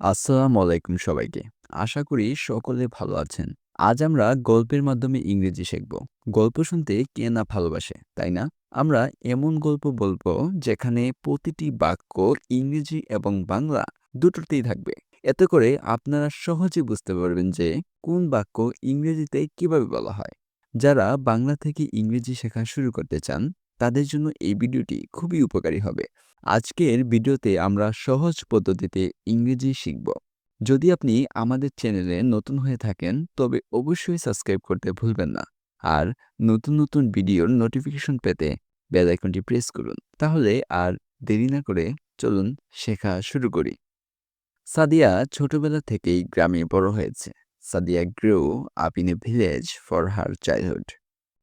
আসসালামু আলাইকুম সবাইকে। আশা করি সকলে ভালো আছেন। আজ আমরা গল্পের মাধ্যমে ইংরেজি শিখব। গল্প শুনতে কে না ভালোবাসে, তাই না? আমরা এমন গল্প বলব যেখানে প্রতিটি বাক্য ইংরেজি এবং বাংলা দুটোতেই থাকবে। এতে করে আপনারা সহজে বুঝতে পারবেন যে কোন বাক্য ইংরেজিতে কীভাবে বলা হয়। যারা বাংলা থেকে ইংরেজি শেখা শুরু করতে চান, তাদের জন্য এই ভিডিওটি খুবই উপকারী হবে। আজকের ভিডিওতে আমরা সহজ পদ্ধতিতে ইংরেজি শিখব। যদি আপনি আমাদের চ্যানেলে নতুন হয়ে থাকেন তবে অবশ্যই সাবস্ক্রাইব করতে ভুলবেন না। আর নতুন নতুন ভিডিওর নোটিফিকেশন পেতে বেল আইকনটি প্রেস করুন। তাহলে আর দেরি না করে চলুন শেখা শুরু করি। সাদিয়া ছোটবেলা থেকেই গ্রামে বড় হয়েছে। Sadia grow up in a village for her childhood.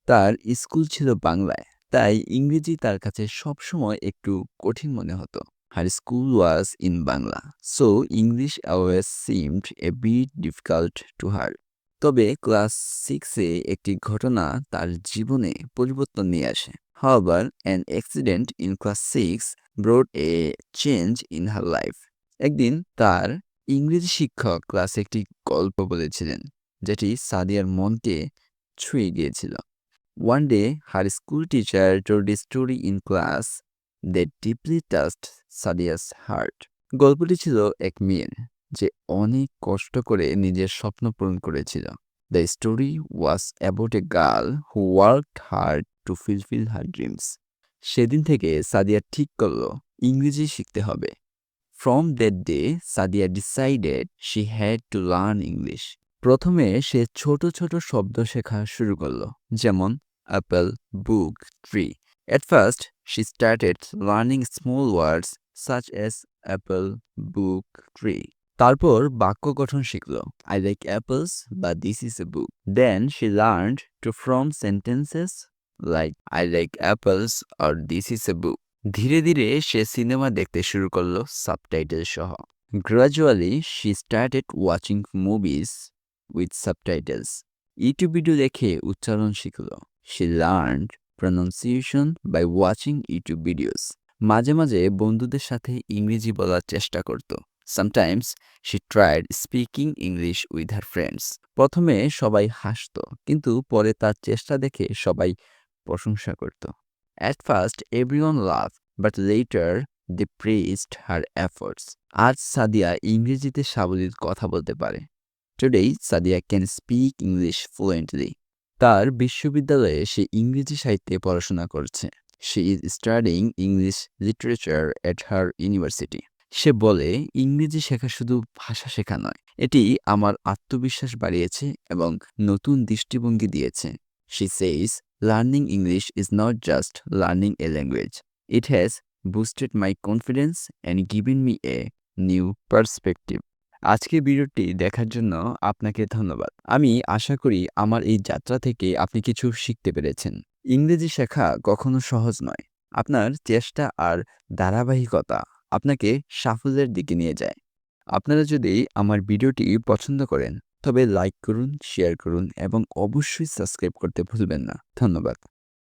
তার স্কুল ছিল বাংলায়, তাই ইংরেজি তার কাছে সবসময় একটু কঠিন মনে হতো। Her school was in Bangla, so English always seemed a bit difficult to her. তবে ক্লাস সিক্সে একটি ঘটনা তার জীবনে পরিবর্তন নিয়ে আসে। However, an accident in class 6 brought a change in her life একদিন তার ইংরেজি শিক্ষক ক্লাসে একটি গল্প বলেছিলেন যেটি সাদিয়ার মনকে ছুঁয়ে গিয়েছিল One day, her school teacher told a story in class that deeply touched Sadia's heart. গল্পটি ছিল এক মেয়ের যে অনেক কষ্ট করে নিজের স্বপ্ন পূরণ করেছিল। The story was about a girl who work hard to fulfil her dreams সেদিন থেকে সাদিয়া ঠিক করল ইংরেজি শিখতে হবে। From that day Sadia decided she had to learn English প্রথমে সে ছোট ছোট শব্দ শেখা শুরু করল যেমন apple book tree At first, she started learning small words such as apple, book, tree. তারপর বাক্য গঠন শিখল আই লাইক অ্যাপলস বা this is a book then she learned to from sentences like I like apples R this is a book ধীরে ধীরে সে cinema দেখতে শুরু করল সাবটাইটেল সহ। Gradually she started watching movies with subtitles YouTube video দেখে উচ্চারণ শিখল। She learned pronunciation by watching YouTube videos মাঝে মাঝে বন্ধুদের সাথে ইংরেজি বলার চেষ্টা করত। Sometimes she tried speaking English with her friends প্রথমে সবাই হাসত, কিন্তু পরে তার চেষ্টা দেখে সবাই প্রশংসা করত। At first everyone love but later they praised her efforts আজ সাদিয়া ইংরেজিতে সাবলীল কথা বলতে পারে। Today Sadia can speak English fluently তার বিশ্ববিদ্যালয়ে সে ইংরেজি সাহিত্যে পড়াশোনা করছে। She is studying English literature at her university সে বলে, ইংরেজি শেখা শুধু ভাষা শেখা নয়, এটি আমার আত্মবিশ্বাস বাড়িয়েছে এবং নতুন দৃষ্টিভঙ্গি দিয়েছে। She says learning English is not just learning a language it has boosted my confidence and given me a new perspective আজকে ভিডিওটি দেখার জন্য আপনাকে ধন্যবাদ। আমি আশা করি আমার এই যাত্রা থেকে আপনি কিছু শিখতে পেরেছেন। ইংরেজি শেখা কখনো সহজ নয়। আপনার চেষ্টা আর ধারাবাহিকতা আপনাকে সাফল্যের দিকে নিয়ে যায়। আপনারা যদি আমার ভিডিওটি পছন্দ করেন, তবে লাইক করুন, শেয়ার করুন এবং অবশ্যই সাবস্ক্রাইব করতে ভুলবেন না। ধন্যবাদ।